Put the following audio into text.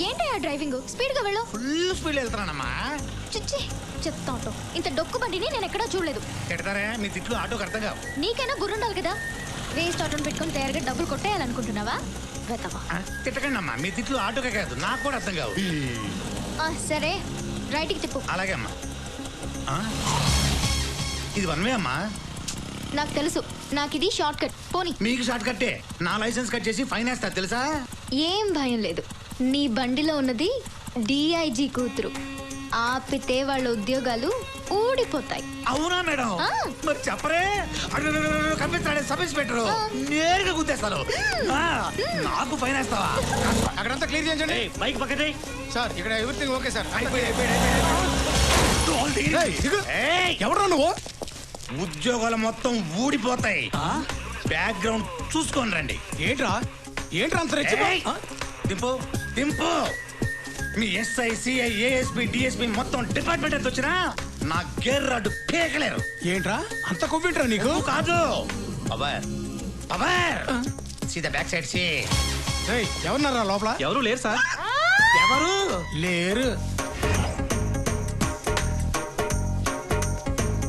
ఏంటయ్యా డ్రైవింగ్? స్పీడ్గా వెళ్ళు. ఫుల్ స్పీడ్ వెళ్తున్నానమ్మా. చిచ్చి చెప్తా ఆటో ఇంత డొక్కు బండిని నేను ఎక్కడా చూడలేదు. తిడతారా మీ తిట్లు ఆటోకి అర్థం కావు. నీకైనా గుర్రుండాలి కదా? వేస్ట్ ఆటోని పెట్టుకొని తయారుగా డబ్బులు కొట్టేయాలనుకుంటున్నావా? వెతవా? తిట్టకండి అమ్మా మీ తిట్లు ఆటోకే కాదు నాకు కూడా అర్థం కావు. ఆ, సరే. రైట్కి తిప్పు. అలాగే అమ్మా. ఆ? ఇది వన్ వే అమ్మా. నాకు తెలుసు. నాకు ఇది షార్ట్ కట్ పోనీ. మీకు షార్ట్ కట్టే నా లైసెన్స్ కట్ చేసి ఫైన్ వేస్తా తెలుసా? ఏం భయం లేదు. నీ బండిలో ఉన్నది డిఐజీ కూతురు ఆపితే వాళ్ళ ఉద్యోగాలు ఊడిపోతాయి అవునా మేడం ఆ. మరి చెప్పరే కనిపిస్తాడే సబ్ ఇన్స్పెక్టర్ నేరుగా గుద్దేస్తాను ఆ, నాకు ఫైన్ వేస్తావా అక్కడంతా క్లియర్ చేయండి బైక్ పక్కనే సార్ ఇక్కడ ఎవ్రీథింగ్ ఓకే సార్ అయిపోయి, ఎవరు నువ్వు ఉద్యోగాలు మొత్తం ఊడిపోతాయి బ్యాక్గ్రౌండ్ చూసుకొని రండి ఏంట్రా ఏంట్రా అంత రెచ్చిపో- ఏయ్, ఆ? దింపు దింపు. మీ ఎస్ఐ సిఐ ఏఎస్పి డిఎస్పి మొత్తం డిపార్ట్మెంట్ ఎంత వచ్చినా నా గేర్ రాడ్డు పీకలేరు ఏంట్రా? అంత కొవ్వింట్రా నీకు? కాదు. పవర్. పవర్. సీదా బ్యాక్ సైడ్ సి ఏయ్, ఎవరున్నారా లోపల? ఎవరు లేరు సార్? ఎవరు లేరు.